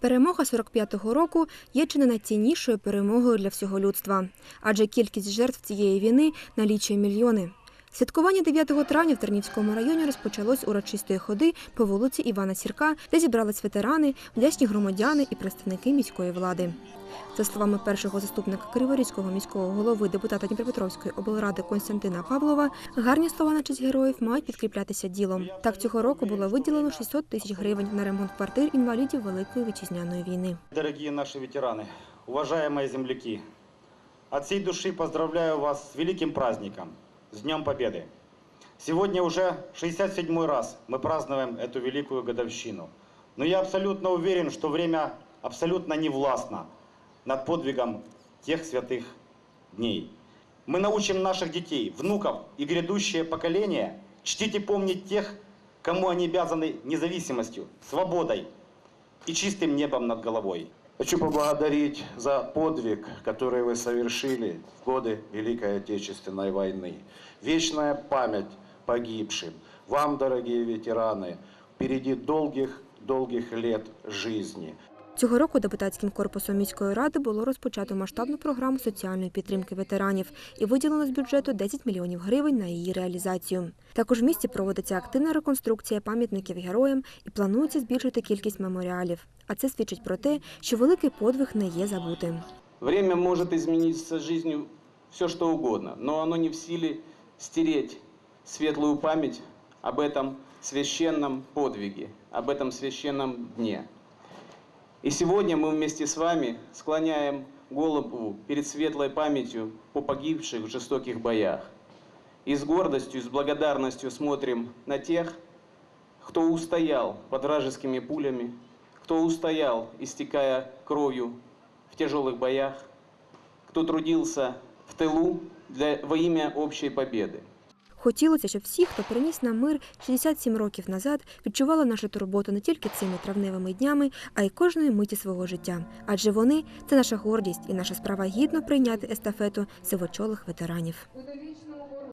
Перемога 45-го року є чи не найціннішою перемогою для всього людства, адже кількість жертв цієї війни налічує мільйони. Святкування 9 травня в Тернівському районі розпочалось урочистої ходи по вулиці Івана Сірка, де зібрались ветерани, вдячні громадяни і представники міської влади. За словами першого заступника Криворізького міського голови депутата Дніпропетровської облради Константина Павлова, гарні слова на честь героїв мають підкріплятися ділом. Так цього року було виділено 600 тисяч гривень на ремонт квартир інвалідів Великої вітчизняної війни. Дорогие наши ветераны, уважаемые земляки, от всей души поздравляю вас с великим праздником, с Днем Победы. Сегодня уже 67 раз мы празднуем эту великую годовщину. Но я абсолютно уверен, что время абсолютно не властно над подвигом тех святых дней. Мы научим наших детей, внуков и грядущее поколение чтить и помнить тех, кому они обязаны независимостью, свободой и чистым небом над головой. Хочу поблагодарить за подвиг, который вы совершили в годы Великой Отечественной войны. Вечная память погибшим. Вам, дорогие ветераны, впереди долгих-долгих лет жизни. Цього року депутатським корпусом міської ради було розпочато масштабну програму соціальної підтримки ветеранів і виділено з бюджету 10 мільйонів гривень на її реалізацію. Також в місті проводиться активна реконструкція пам'ятників героям і планується збільшити кількість меморіалів. А це свідчить про те, що великий подвиг не є забутим. Время может изменить с жизнью все, что угодно, но оно не в силе стереть светлую память об этом священном подвиге, об этом священном дне. И сегодня мы вместе с вами склоняем голову перед светлой памятью по погибших в жестоких боях. И с гордостью, с благодарностью смотрим на тех, кто устоял под вражескими пулями, кто устоял, истекая кровью в тяжелых боях, кто трудился в тылу для, во имя общей победы. Хотілося, щоб всі, хто приніс нам мир 67 років назад, відчували нашу турботу не тільки цими травневими днями, а й кожної миті свого життя. Адже вони це наша гордість і наша справа гідно прийняти естафету сивочолих ветеранів.